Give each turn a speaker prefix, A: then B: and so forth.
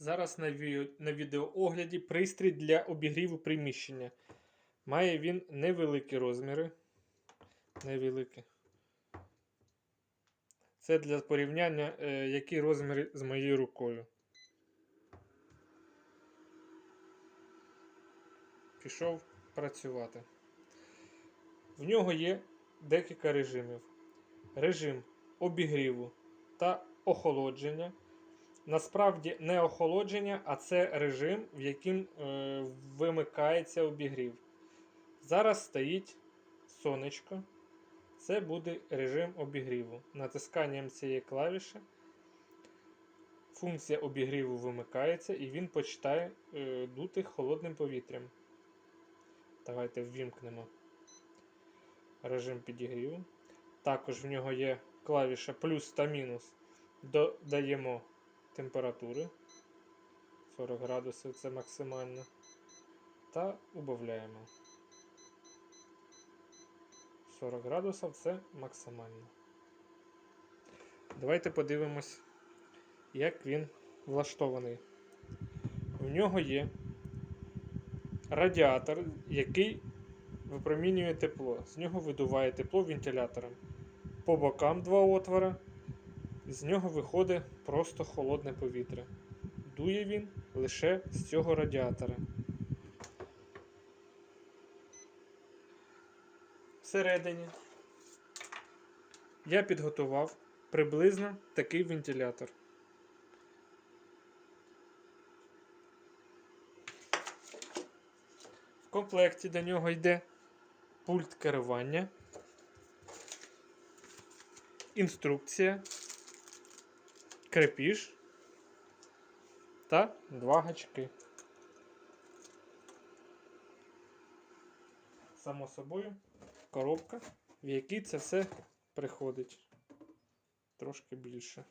A: Зараз на, на відеоогляді пристрій для обігріву приміщення. Має він невеликі розміри. Невеликі. Це для порівняння, е, які розміри з моєю рукою. Пішов працювати. В нього є декілька режимів. Режим обігріву та охолодження. Насправді не охолодження, а це режим, в яким е, вимикається обігрів. Зараз стоїть сонечко. Це буде режим обігріву. Натисканням цієї клавіші функція обігріву вимикається і він починає е, дути холодним повітрям. Давайте ввімкнемо режим підігріву. Також в нього є клавіша плюс та мінус. Додаємо температури 40 градусів це максимально. Та убавляємо. 40 градусів це максимально. Давайте подивимось, як він влаштований. В нього є радіатор, який випромінює тепло. З нього видуває тепло вентилятором. По бокам два отвора. З нього виходить просто холодне повітря. Дує він лише з цього радіатора. Всередині я підготував приблизно такий вентилятор. В комплекті до нього йде пульт керування, інструкція, крепіж та два гачки. Само собою коробка, в якій це все приходить. Трошки більше.